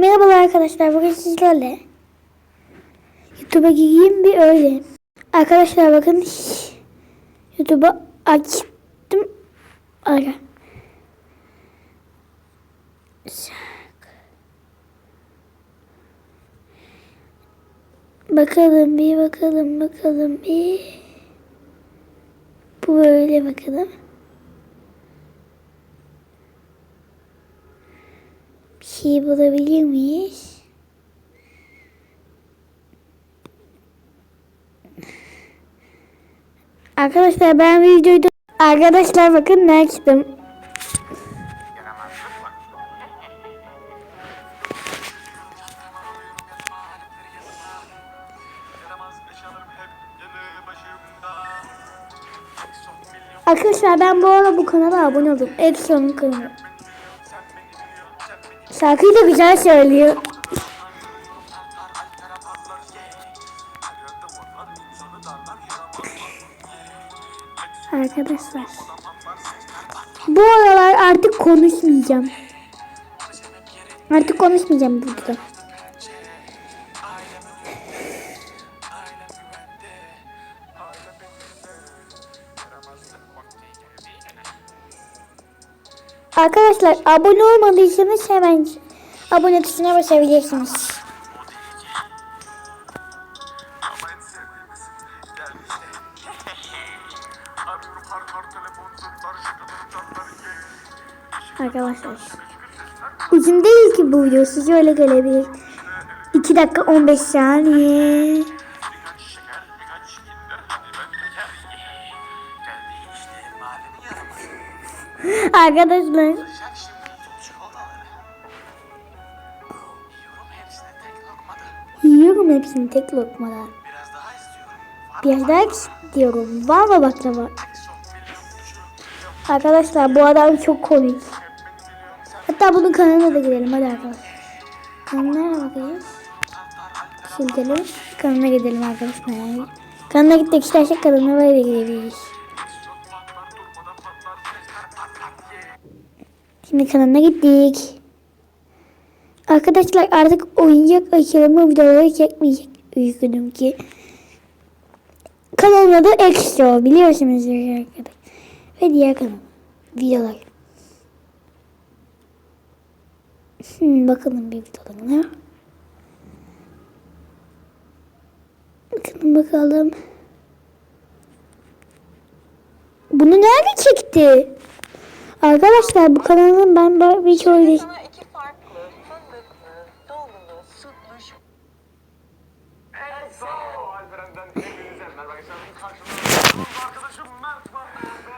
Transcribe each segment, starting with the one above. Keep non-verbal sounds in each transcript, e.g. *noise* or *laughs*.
Merhabalar arkadaşlar. Bugün sizlerle YouTube'a gireyim bir öyle. Arkadaşlar bakın YouTube'a açtım. Ara. Bakalım bir bakalım bakalım bir. Bu böyle bakalım. Şey bulabilir miyiz? Arkadaşlar ben videoyu Arkadaşlar bakın ne açtım. Arkadaşlar ben bu arada bu kanala abone oldum. Exxon'un kanalı. Şarkıyı da güzel söylüyor. Arkadaşlar. Bu aralar artık konuşmayacağım. Artık konuşmayacağım burada. Arkadaşlar abone olmadıysanız hemen abone tuşuna basabilirsiniz. Arkadaşlar. Uzun değil ki bu video size öyle gelebilir. 2 dakika 15 saniye. Arkadaşlar. Şimdi Yiyorum lokmada hepsini tek lokmadan. Biraz daha istiyorum Var mı baklava? Arkadaşlar bu adam çok komik. Hatta bunun kanalına da gidelim hadi arkadaşlar. Kanalına bakacağız. Sildelim. Kanalına gidelim arkadaşlar. Kanalına gittik istersek kanalına böyle gidebiliriz. Şimdi kanalına gittik. Arkadaşlar artık oyuncak açılımı videoları çekmeyecek üzgünüm ki. Kanalın adı Extra biliyorsunuz arkadaşlar. Ve diğer kanal. Videolar. Hmm, bakalım bir videolarına. Bakalım bakalım. Bunu nerede çekti? Arkadaşlar bu kanalın ben böyle bir şöyle arkadaşlar. Karşınızda arkadaşım Mert var ve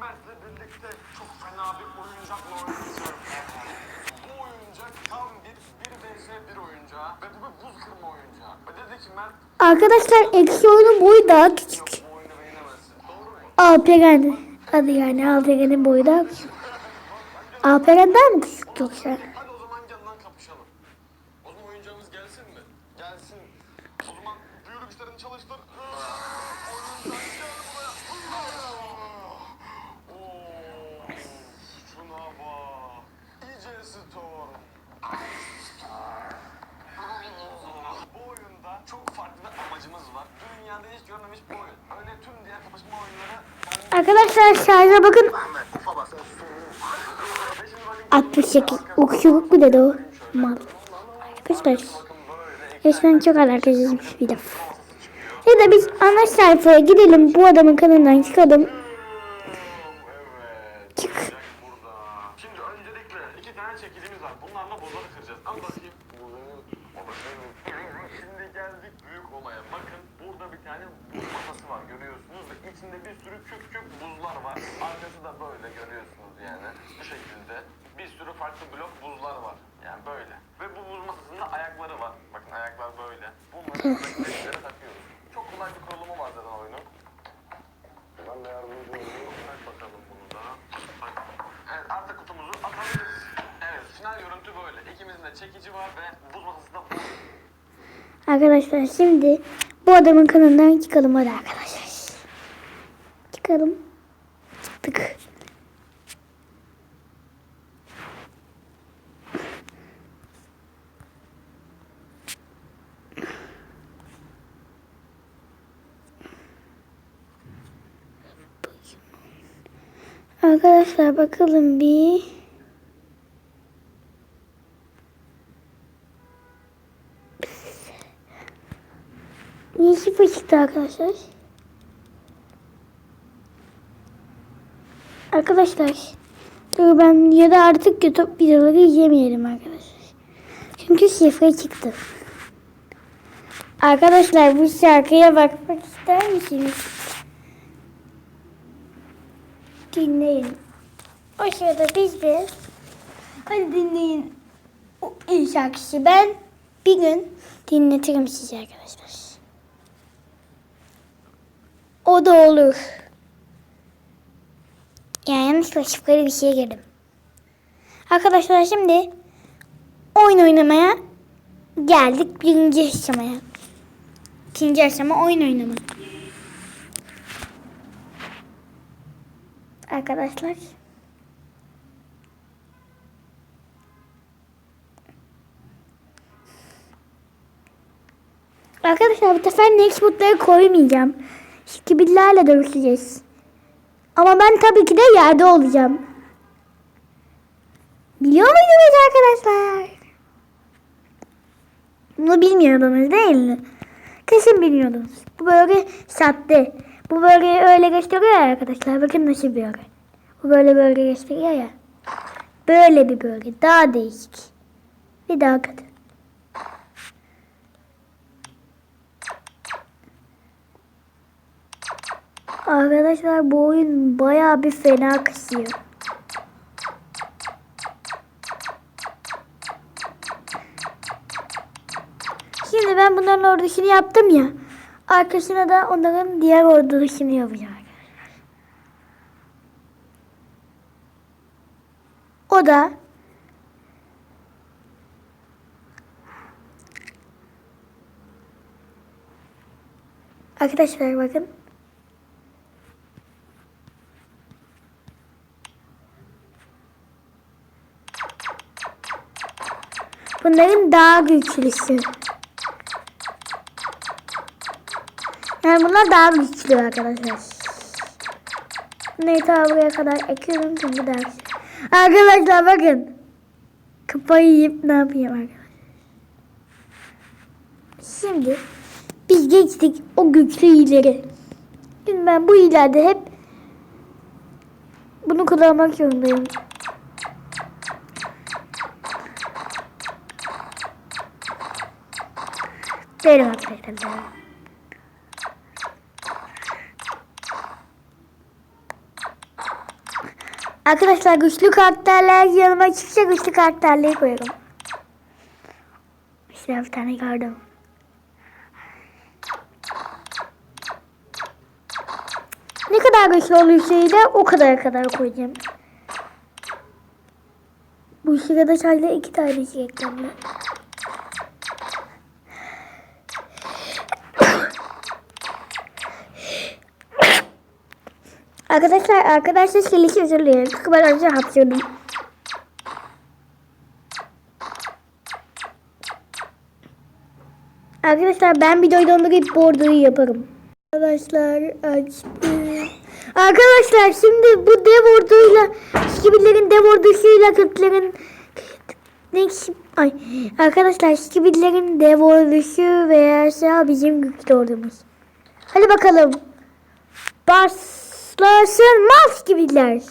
Mert'le birlikte çok fena bir oyuncakla oynayacağım. Bu oyuncak tam bir 1 vs 1 oyuncağı ve bu bir buz kırma oyuncağı. Ve dedi ki Mert Arkadaşlar eksi oyunun boyu daha küçük. bu oyunu Hadi yani Alperen'in boyu daha küçük. Alperen daha mı küçük yoksa? Hadi o zaman gel lan kapışalım. O zaman oyuncağımız gelsin mi? Gelsin. O zaman büyülü güçlerini çalıştır. Oyuncak gel buraya. Oo, şuna bak. İyice Storm. Bu oyunda çok farklı bir amacımız var. Dünyada hiç görmemiş bir oyun. Öyle tüm diğer kapışma oyunları Arkadaşlar şarja bakın. Ahmet, ufa bas. Ve şimdi bakın 68. Okçuluk mu dedi o? Mal. Arkadaşlar. Resmen çok alakasızmış bir laf. Ya da biz ana sayfaya gidelim bu adamın kanalından çıkalım. Evet. Çık. Burada. Şimdi öncelikle iki tane çekicimiz var. Bunlarla buzları kıracağız. Al bakayım. Bu benim, o da benim. Şimdi geldik büyük olaya. Bakın burada bir tane buz masası var içinde bir sürü küp küp buzlar var. Arkası da böyle görüyorsunuz yani. Bu şekilde. Bir sürü farklı blok buzlar var. Yani böyle. Ve bu buz masasında ayakları var. Bakın ayaklar böyle. Bunları buradaki takıyoruz. Çok kolay bir kurulumu var zaten oyunun. Ben de yardımcı olayım. Bak bakalım bunu da. Bak. Evet artık kutumuzu atabiliriz. Evet final görüntü böyle. İkimizin de çekici var ve buz masasında. Arkadaşlar şimdi bu adamın kanalından çıkalım hadi arkadaşlar çıkalım. Çıktık. Arkadaşlar bakalım bir Niye ki bu çıktı arkadaşlar? Arkadaşlar. Ben ya da artık YouTube videoları izlemeyelim arkadaşlar. Çünkü şifre çıktı. Arkadaşlar bu şarkıya bakmak ister misiniz? Dinleyin. O sırada biz de hadi dinleyin. O iyi şarkısı. Ben bir gün dinletirim size arkadaşlar. O da olur. Yani yanlışlıkla şifreli bir şeye girdim. Arkadaşlar şimdi oyun oynamaya geldik birinci aşamaya. İkinci aşama oyun oynama. Arkadaşlar. Arkadaşlar bu sefer next koymayacağım. Şikibillerle dövüşeceğiz. Ama ben tabii ki de yerde olacağım. Biliyor muydunuz arkadaşlar? Bunu bilmiyordunuz değil mi? Kesin bilmiyordunuz. Bu bölge sattı. Bu bölgeyi öyle gösteriyor ya arkadaşlar. Bakın nasıl bir bölge. Bu böyle bölge gösteriyor ya. Böyle bir bölge. Daha değişik. Bir daha kötü. Arkadaşlar bu oyun bayağı bir fena kısıyor. Şimdi ben bunların ordusunu yaptım ya. Arkasına da onların diğer ordusunu yapacağım. O da Arkadaşlar bakın. Bunların daha güçlüsü. Yani bunlar daha güçlü arkadaşlar. Ta buraya kadar ekiyorum çünkü güçlü. Arkadaşlar bakın. Kafayı yiyip ne yapayım arkadaşlar. Şimdi biz geçtik o güçlü ileri. Şimdi ben bu ileride hep bunu kullanmak zorundayım. Verim arkadaşlar. Arkadaşlar güçlü karakterler yanıma çıkınca güçlü karakterleri koyuyorum. İşte bir tane gördüm. Ne kadar güçlü olursa o kadar kadar koyacağım. Bu sırada sadece iki tane şey eklendi. Arkadaşlar arkadaşlar silişi özür dilerim. Çünkü ben önce hapsiyordum. Arkadaşlar ben videoyu dondurup bordoyu yaparım. Arkadaşlar açtım. Arkadaşlar şimdi bu dev orduyla skibillerin dev ordusuyla kıtların ne ay arkadaşlar skibillerin dev ordusu veya bizim güçlü ordumuz. Hadi bakalım. Başlasın mas gibiler.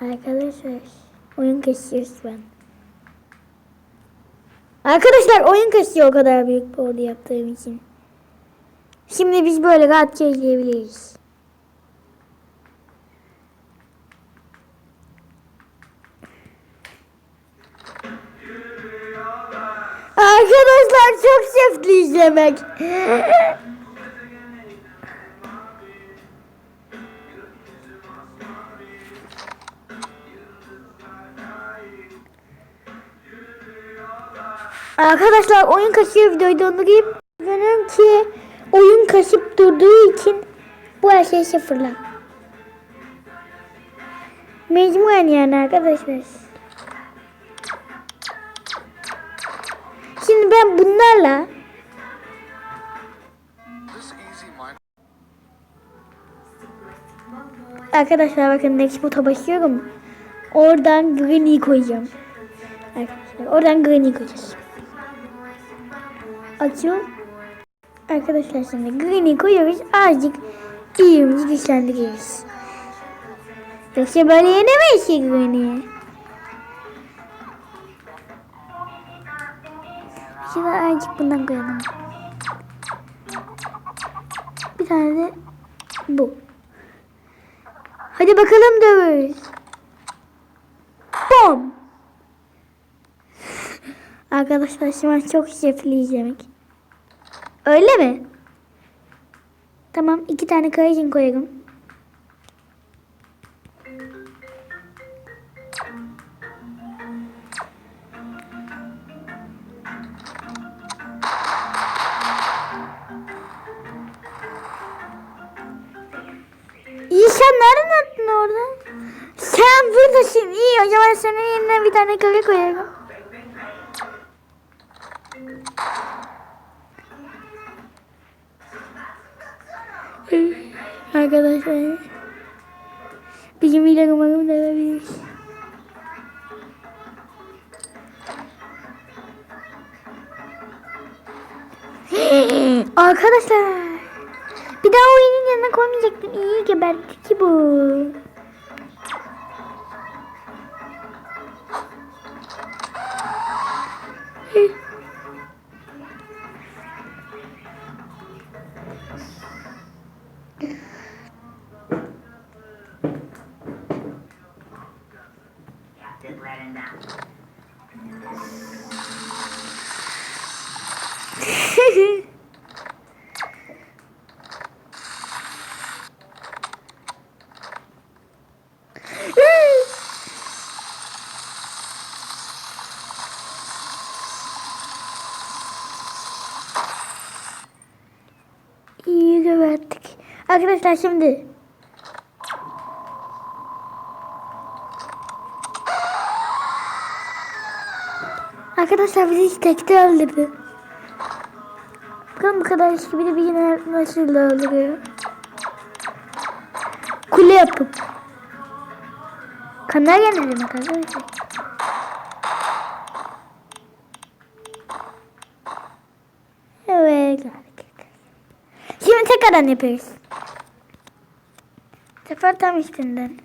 Arkadaşlar oyun kasıyor şu an. Arkadaşlar oyun kasıyor o kadar büyük bir ordu yaptığım için. Şimdi biz böyle rahatça izleyebiliriz. Arkadaşlar çok şefli izlemek. Arkadaşlar oyun kasıyor videoyu dondurayım. Görüyorum ki oyun kasıp durduğu için bu her şey sıfırla. Mecburen yani arkadaşlar. Bunlarla Arkadaşlar bakın next bota basıyorum. Oradan Granny koyacağım. Arkadaşlar oradan Granny koyacağız. Açıyorum. Arkadaşlar şimdi Granny koyuyoruz. Azıcık iyimizi güçlendiriyoruz. Yoksa böyle yenemeyiz ki Granny'yi. Şimdi azıcık bundan koyalım. Bir tane de bu. Hadi bakalım dövüş. Bom. *laughs* Arkadaşlar an çok şefliyiz yemek. Öyle mi? Tamam iki tane kayıcın koyalım. Sen nereden attın oradan? Sen buradasın. İyi o zaman senin yerine bir tane kare koyalım. Arkadaşlar. Bizim ile umarım dövebilir. Arkadaşlar. Bir daha oyunun yanına koymayacaktım. İyi gebertti ki bu. İyi *laughs* Arkadaşlar şimdi. Arkadaşlar bizi tekte öldürdü. Bakın bu kadar iş gibi de bir yine nasıl öldürüyor. Kule yapıp. Ne demek arkadaşlar? Evet. Şimdi tekrardan yapıyoruz. Sefer tam üstünden. *laughs*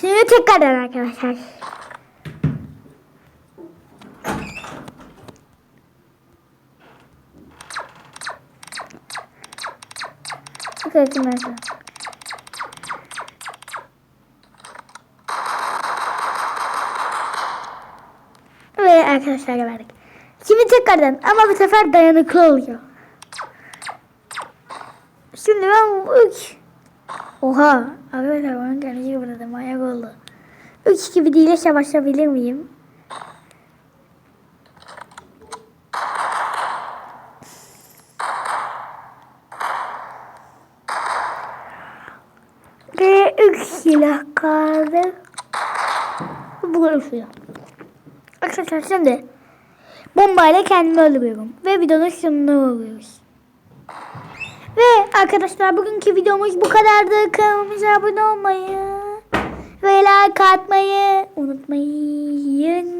Şimdi tekrardan arkadaşlar. Bakın arkadaşlar. Ve arkadaşlar verdik. Şimdi tekrardan ama bu sefer dayanıklı oluyor. Şimdi ben 3 Oha arkadaşlar bana kendisi burada manyak oldu. 3 gibi değil savaşabilir miyim? Ve 3 silah kaldı. Bu silah. Arkadaşlar şimdi bombayla kendimi öldürüyorum. Ve videonun sonuna oluyoruz. Ve arkadaşlar bugünkü videomuz bu kadardı. Kanalımıza abone olmayı ve like atmayı unutmayın.